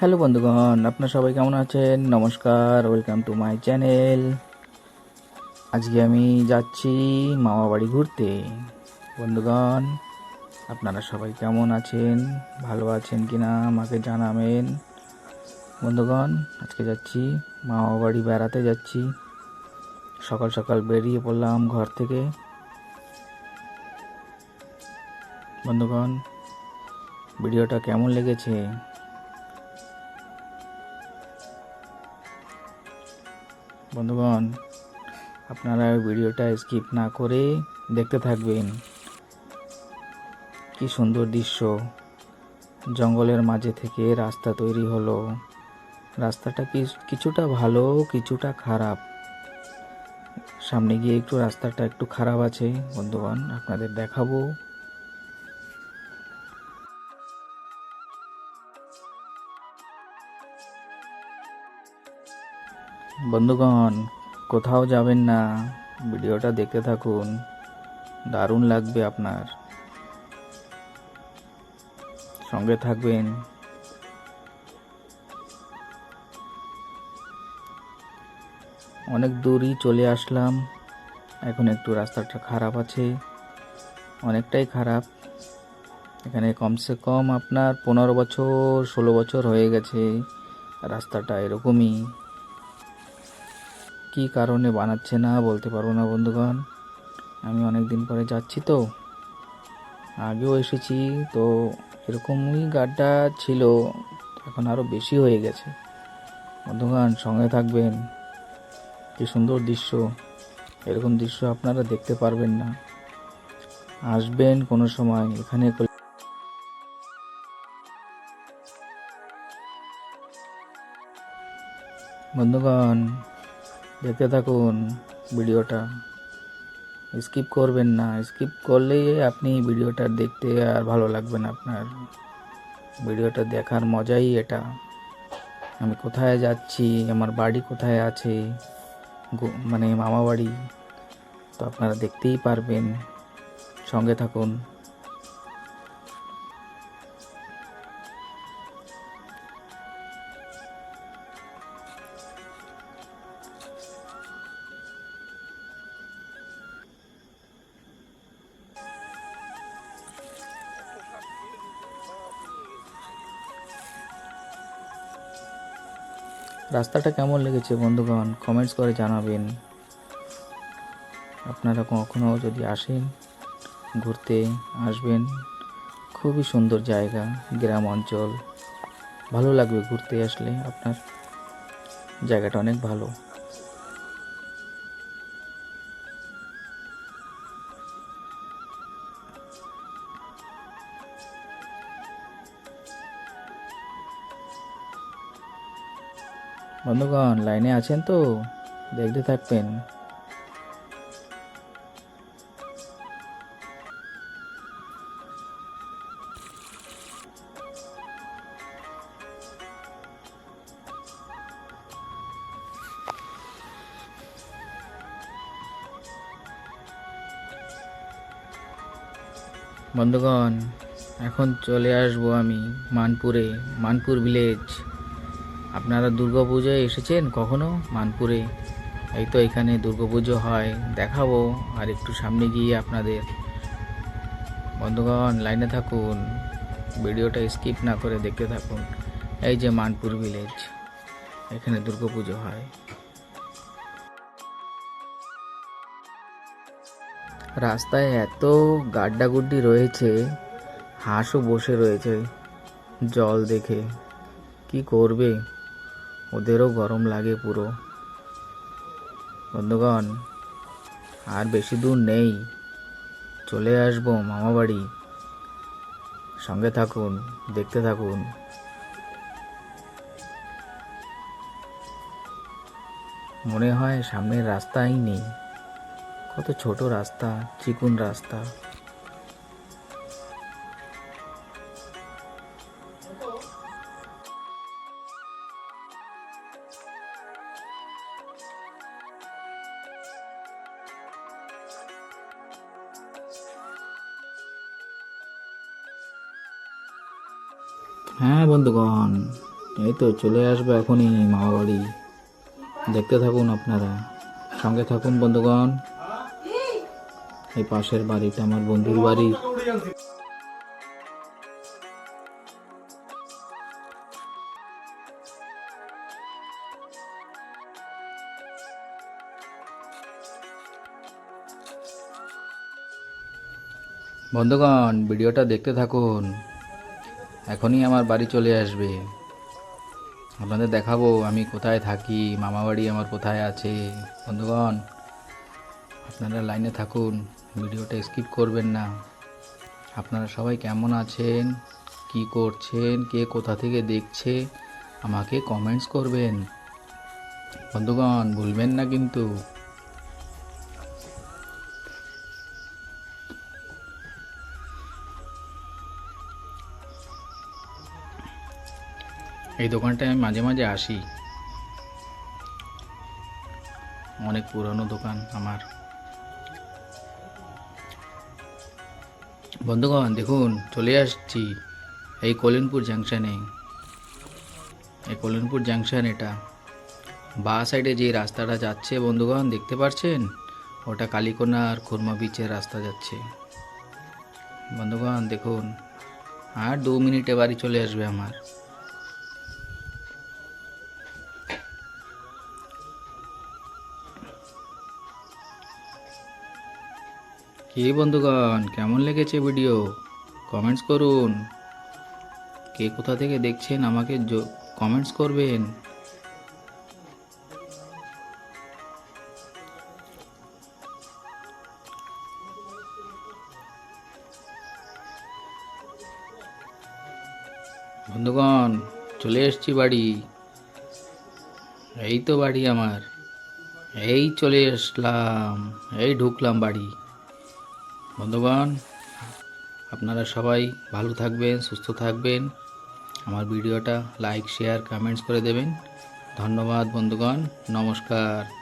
Hello বন্ধুগণ, আপনারা সবাই কেমন আছেন? নমস্কার, ওয়েলকাম টু মাই চ্যানেল। আজকে আমি যাচ্ছি মামা বাড়ি ঘুরতে। বন্ধুগণ, আপনারা সবাই কেমন আছেন? ভালো আছেন কি না আমাকে জানাবেন। বন্ধুগণ, আজকে যাচ্ছি মামা বাড়ি বেড়াতে যাচ্ছি। সকাল সকাল বেরিয়ে পড়লাম ঘর থেকে। বন্ধুগণ, ভিডিওটা কেমন লেগেছে? বন্ধুগণ, আপনারা ভিডিওটা স্কিপ না করে দেখতে থাকবেন। কি সুন্দর দৃশ্য। জঙ্গলের মাঝে থেকে রাস্তা তৈরি হলো। রাস্তাটা কিছুটা ভালো, কিছুটা খারাপ। সামনে গিয়ে একটু রাস্তাটা একটু খারাপ আছে, বন্ধুগণ, আপনাদের দেখাবো। বন্ধুগণ, কোথাও যাবেন না। ভিডিওটা দেখতে থাকুন। দারুণ লাগবে আপনার। সঙ্গে থাকবেন। অনেক দূরই চলে আসলাম। এখন একটু রাস্তাটা খারাপ আছে। অনেকটাই খারাপ। এখানে কমসে কম আপনার পনেরো বছর, ষোলো বছর হয়ে গেছে। রাস্তাটা এরকমই। কি কারণে বানাচ্ছে না বলতে পারব না, বন্ধুগণ। আমি অনেক দিন পরে যাচ্ছি তো। আগেও এসেছি, তো এরকমই গাড্ডা ছিল, এখন আরও বেশি হয়ে গেছে। বন্ধুগণ, সঙ্গে থাকবেন। কি সুন্দর দৃশ্য। এরকম দৃশ্য আপনারা দেখতে পারবেন না। আসবেন কোনো সময়, এখানে বন্ধুগণ দেখতে থাকুন ভিডিওটা। স্কিপ করবেন না, স্কিপ করলেই আপনি ভিডিওটা দেখতে আর ভালো লাগবে না আপনার। ভিডিওটা দেখার মজাই এটা। আমি কোথায় যাচ্ছি, আমার বাড়ি কোথায় আছে মানে মামা বাড়ি তো আপনারা দেখতেই পারবেন। সঙ্গে থাকুন। রাস্তাটা কেমন লেগেছে বন্ধুগণ? কমেন্টস করে জানাবেন। আপনারা কখনো যদি আসেন, ঘুরতে আসবেন, খুবই সুন্দর জায়গা, গ্রাম অঞ্চল। ভালো লাগবে ঘুরতে আসলে, আপনার জায়গাটা অনেক ভালো। বন্ধুগণ লাইনে আছেন তো? দেখতে থাকবেন। বন্ধুগণ এখন চলে আসব আমি মানপুরে মানপুর ভিলেজ আপনারা দুর্গাপুজোয় এসেছেন কখনো? মানপুরে। এই তো এখানে দুর্গাপুজো হয়। দেখাবো আর একটু সামনে গিয়ে আপনাদের। বন্ধুগণ, লাইনে থাকুন। ভিডিওটা স্কিপ না করে দেখতে থাকুন। এই যে মানপুর ভিলেজ, এখানে দুর্গাপুজো হয়। রাস্তায় এত গাড্ডাগুড্ডি রয়েছে, হাঁসও বসে রয়েছে, জল দেখে। কি করবে? ওদেরও গরম লাগে পুরো। বন্ধুগণ, আর বেশি দূর নেই। চলে আসব মামা বাড়ি। সঙ্গে থাকুন, দেখতে থাকুন। মনে হয় সামনের রাস্তাই নেই। কত ছোট রাস্তা, চিকুন রাস্তা। হ্যাঁ বন্ধুগণ, এই তো চলে আসবে এখনই মামা বাড়ি দেখতে থাকুন আপনারা, সঙ্গে থাকুন বন্ধুগণ। এই পাশের বাড়িটা আমার বন্ধুর বাড়ি। বন্ধুগণ, ভিডিওটা দেখতে থাকুন। এখনই আমার বাড়ি চলে আসবে। আপনাদের দেখাবো আমি কোথায় থাকি মামা বাড়ি আমার কোথায় আছে। বন্ধুগণ, আপনারা লাইনে থাকুন, ভিডিওটা স্কিপ করবেন না। আপনারা সবাই কেমন আছেন, কি করছেন, কে কোথা থেকে দেখছে, আমাকে কমেন্টস করবেন। বন্ধুগণ, ভুলবেন না কিন্তু। এই দোকানটায় আমি মাঝে মাঝে আসি। অনেক পুরনো দোকান আমার। বন্ধুগণ, দেখুন, চলে আসছি এই কলিনপুর জাংশনে। এই কলিনপুর জাংশন এটা। বা সাইডে যে রাস্তাটা যাচ্ছে, বন্ধুগণ, দেখতে পাচ্ছেন ওটা কালীকোনা আর খুরমা বিচের রাস্তা যাচ্ছে। বন্ধুগণ, দেখুন, আর দু মিনিটে বাড়ি চলে আসবে আমার। কি বন্ধুগণ, কেমন লেগেছে ভিডিও কমেন্টস করুন। কে কোথা থেকে দেখছেন আমাকে কমেন্টস করবেন? বন্ধুগণ, চলে এসছি বাড়ি। এই তো বাড়ি আমার। এই চলে আসলাম, এই ঢুকলাম বাড়ি। বন্ধুগণ, আপনারা সবাই ভালো থাকবেন, সুস্থ থাকবেন। আমার ভিডিওটা লাইক শেয়ার কমেন্টস করে দেবেন। ধন্যবাদ বন্ধুগণ, নমস্কার।